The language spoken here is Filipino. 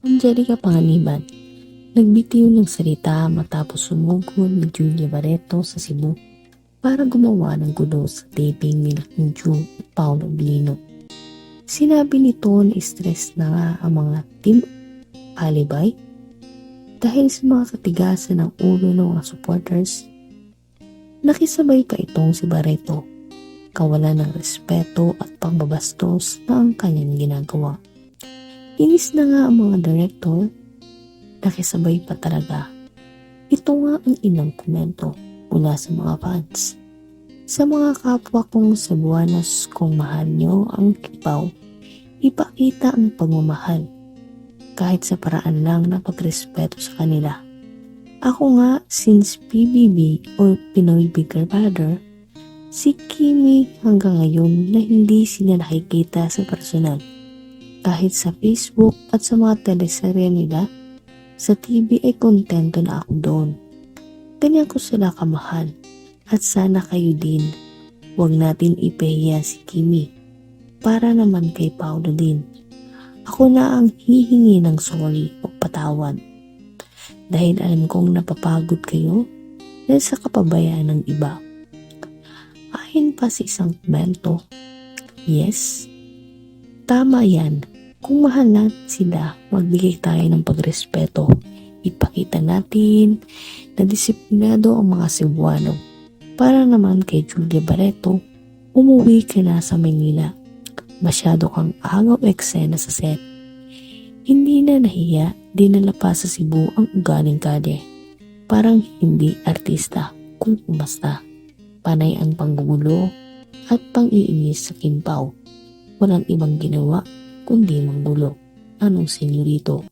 Angelica Panganiban, nagbitiw ng salita matapos sumugod ni Julia Barreto sa Cebu para gumawa ng gulo sa taping nila Kim Chu at Paolo Blino. Sinabi nito na stress na nga ang mga team alibay dahil sa mga katigasan ng ulo ng mga supporters. Nakisabay pa itong si Barreto, kawalan ng respeto at pangbabastos na ang kanyang ginagawa. Inis na nga ang mga director, nakisabay pa talaga. Ito nga ang inang komento mula sa mga fans. Sa mga kapwa kong Cebuanos kung mahal nyo ang kipaw, ipakita ang pagmamahal kahit sa paraan lang na pagrespeto sa kanila. Ako nga, since PBB or Pinoy Bigger Brother, si Kimi hanggang ngayon na hindi sila nakikita sa personal kahit sa Facebook at sa mga teleserye nila, sa TV ay kontento na ako doon. Ganyan ko sila kamahal at sana kayo din. Huwag natin ipahiya si Kimi para naman kay Paolo din. Ako na ang hihingi ng sorry o patawad dahil alam kong napapagod kayo dahil sa kapabayaan ng iba. Ayon pa sa isang komento, yes, tama yan kung mahal natin sila, magbigay tayo ng pagrespeto. Ipakita natin na disiplinado ang mga Cebuano. Para naman kay Julia Barreto, umuwi ka na sa Maynila. Masyado kang agaw eksena sa set. Hindi na nahiya, dinala pa sa Cebu ang ugaling kalye. Parang hindi artista kung umasta. Panay ang panggugulo at pang-iinis sa kimpaw. Walang ibang ginawa kundi manggulo. Anong senyorito?